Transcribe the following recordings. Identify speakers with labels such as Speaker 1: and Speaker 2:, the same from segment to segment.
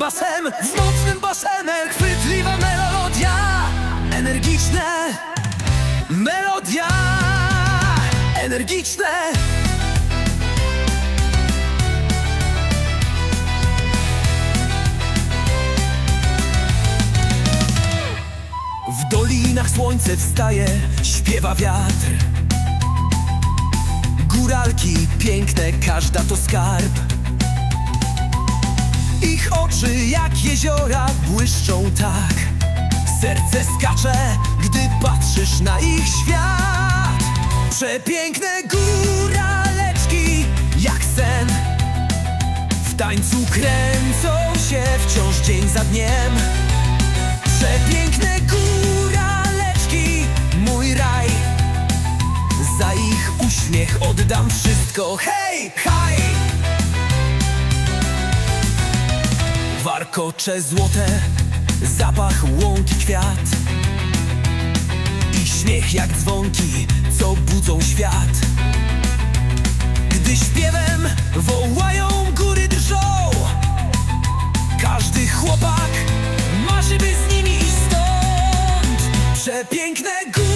Speaker 1: basem W mocnym basenem chwytliwa melodia Energiczne Melodia Energiczne. W dolinach słońce wstaje, śpiewa wiatr. Góralki piękne, każda to skarb Oczy jak jeziora błyszczą tak. Serce skacze, gdy patrzysz na ich świat. Przepiękne góraleczki, jak sen. W tańcu kręcą się wciąż dzień za dniem. Przepiękne góraleczki, mój raj. Za ich uśmiech oddam wszystko. Hej, haj! Warkocze złote, zapach łąki kwiat. Ich śmiech jak dzwonki, co budzą świat. Gdy śpiewem wołają góry drżą. Każdy chłopak marzy by z nimi iść stąd. Przepiękne góraleczki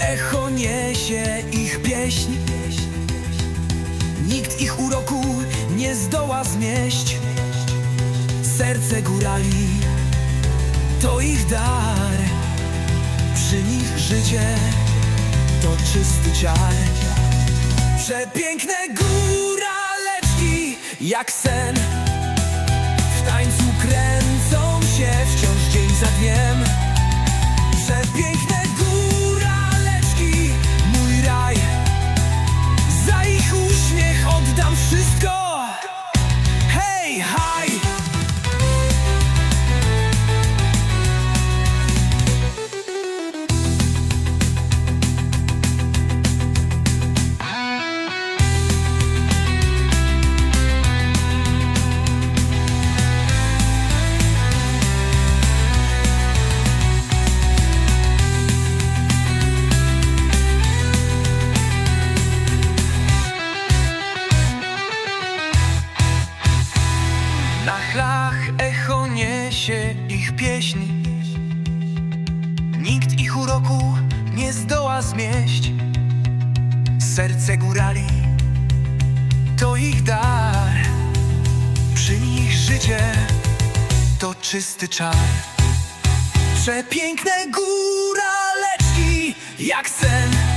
Speaker 1: echo niesie ich pieśń. Nikt ich uroku nie zdoła zmieść. Serce górali to ich dar. Przy nich życie to czysty czar Przepiękne góraleczki jak sen ich pieśń. Nikt ich uroku nie zdoła zmieść Serce górali to ich dar. Przy nich życie to czysty czar. Przepiękne góraleczki jak sen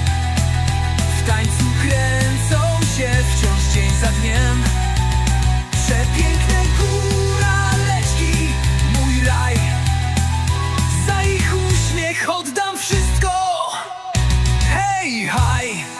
Speaker 1: high.